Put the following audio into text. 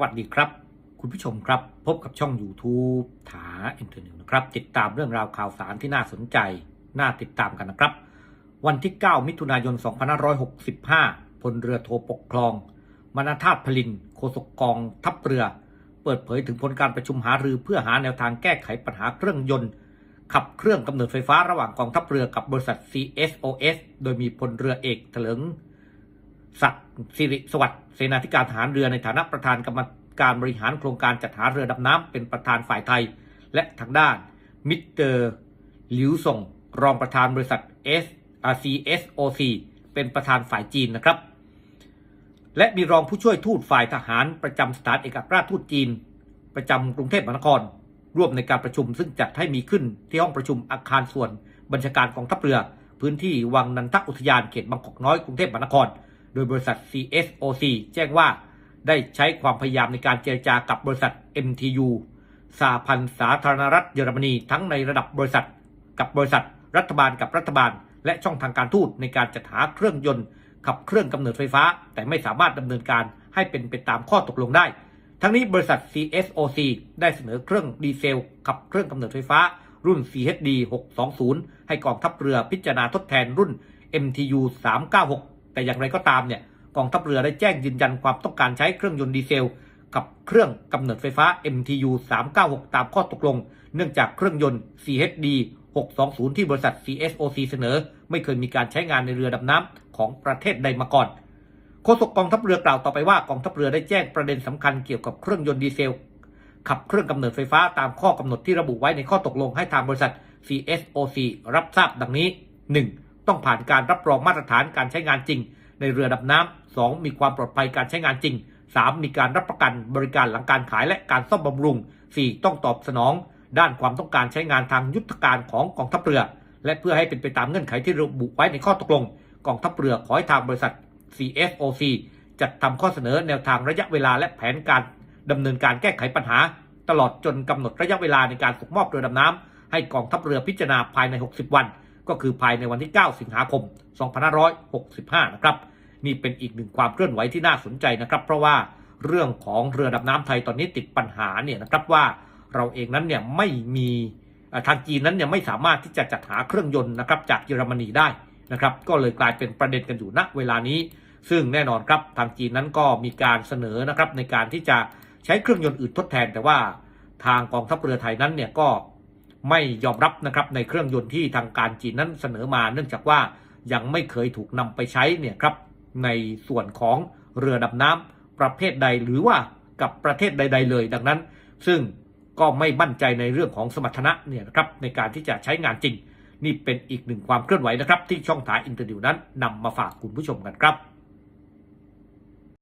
วัสดีครับ คุณผู้ชมครับ พบกับช่อง YouTube ถาอินเทอร์เน็ตนะครับ ติดตามเรื่องราวข่าวสารที่น่าสนใจ น่าติดตามกันนะครับ วันที่ 9 มิถุนายน 2565 พลเรือโทปกครอง มนาธาตพลินโฆษกกองทัพเรือ เปิดเผยถึงผลการประชุมหารือเพื่อหาแนวทางแก้ไขปัญหาเครื่องยนต์ ขับเครื่องกำเนิดไฟฟ้าระหว่างกองทัพเรือกับบริษัท CSOS โดยมีพลเรือเอกเถลิง ศักดิ์สิริสวัสดิ์เสนาธิการทหารเรือในฐานะประธานกรรมการบริหารโครงการจัดหาเรือดำน้ำเป็นประธานฝ่ายไทย และทางด้านมิสเตอร์หลิวส่ง รองประธานบริษัท S CSOC เป็นประธานฝ่ายจีนนะครับ และมีรองผู้ช่วยทูตฝ่ายทหารประจำสถานเอกอัครราชทูตจีน ประจำกรุงเทพมหานคร ร่วมในการประชุมซึ่งจัดให้มีขึ้นที่ห้องประชุมอาคารส่วนบัญชาการกองทัพเรือ พื้นที่วังนันทอุทยานเขตบางกอกน้อยกรุงเทพมหานคร โดยบริษัท CSOC แจ้งว่าได้ใช้ความพยายามในการเจรจากับบริษัท MTU สหพันธ์สาธารณรัฐเยอรมนีทั้งในระดับบริษัท กับบริษัท รัฐบาลกับรัฐบาล และช่องทางการทูตในการจัดหาเครื่องยนต์ ขับเครื่องกำเนิดไฟฟ้า แต่ไม่สามารถดำเนินการให้เป็นไปตามข้อตกลงได้ ทั้งนี้บริษัท CSOC ได้เสนอเครื่องดีเซล ขับเครื่องกำเนิดไฟฟ้า รุ่น CHD 620 ให้กองทัพเรือพิจารณาทดแทนรุ่น MTU 396 แต่อย่างไรก็ตามเนี่ยกองทัพเรือได้แจ้งยืนยันความต้องการใช้เครื่องยนต์ดีเซล กับเครื่องกำเนิดไฟฟ้า MTU 396 ตามข้อตกลง เนื่องจากเครื่องยนต์ CHD 620 ที่บริษัท CSOC เสนอ ไม่เคยมีการใช้งานในเรือดำน้ำของประเทศใดมาก่อนโฆษกกองทัพเรือกล่าวต่อไปว่ากองทัพเรือได้แจ้งประเด็นสำคัญเกี่ยวกับเครื่องยนต์ดีเซลขับเครื่องกำเนิดไฟฟ้าตามข้อกำหนดที่ระบุไว้ในข้อตกลงให้ทางบริษัท CSOC รับทราบดังนี้ 1. ต้องผ่านการรับรองมาตรฐานการใช้งานจริง ในเรือดำน้ำ 2. มีความปลอดภัยการใช้งานจริง 3. มีการรับประกันบริการหลังการขายและการซ่อมบำรุง 4. ต้องตอบสนอง ด้านความต้องการใช้งานทางยุทธการของกองทัพเรือ และเพื่อให้เป็นไปตามเงื่อนไขที่ระบุไว้ในข้อตกลง กองทัพเรือขอให้ทางบริษัท CSOC จัดทำข้อเสนอแนวทางระยะเวลาและแผนการดำเนินการแก้ไขปัญหา ตลอดจนกำหนดระยะเวลาในการส่งมอบเรือดำน้ำให้กองทัพเรือพิจารณาภายใน 60 วัน ก็คือภายในวันที่ 9 สิงหาคม 2565 นะครับนี่เป็นอีกหนึ่งความเคลื่อนไหวที่น่าสนใจนะครับ เพราะว่าเรื่องของเรือดำน้ำไทยตอนนี้ติดปัญหาเนี่ยนะครับว่าเราเองนั้นเนี่ยไม่มีทางจีนนั้นเนี่ยไม่สามารถที่จะจัดหาเครื่องยนต์นะครับจากเยอรมนีได้นะครับ ก็เลยกลายเป็นประเด็นกันอยู่ณเวลานี้ ซึ่งแน่นอนครับทางจีนนั้นก็มีการเสนอนะครับในการที่จะใช้เครื่องยนต์อื่นทดแทน แต่ว่าทางกองทัพเรือไทยนั้นเนี่ยก็ ไม่ยอมรับนะครับในเครื่องยนต์ที่ทางการจีนนั้นเสนอมา เนื่องจากว่ายังไม่เคยถูกนำไปใช้เนี่ยครับในส่วนของเรือดำน้ำประเภทใดหรือว่ากับประเทศใด ๆ เลย ดังนั้น ซึ่งก็ไม่มั่นใจในเรื่องของสมรรถนะเนี่ยนะครับในการที่จะใช้งานจริง นี่เป็นอีกหนึ่งความเคลื่อนไหวนะครับ ที่ช่องถ่ายอินเตอร์ดิวนั้นนำมาฝากคุณผู้ชมกันครับ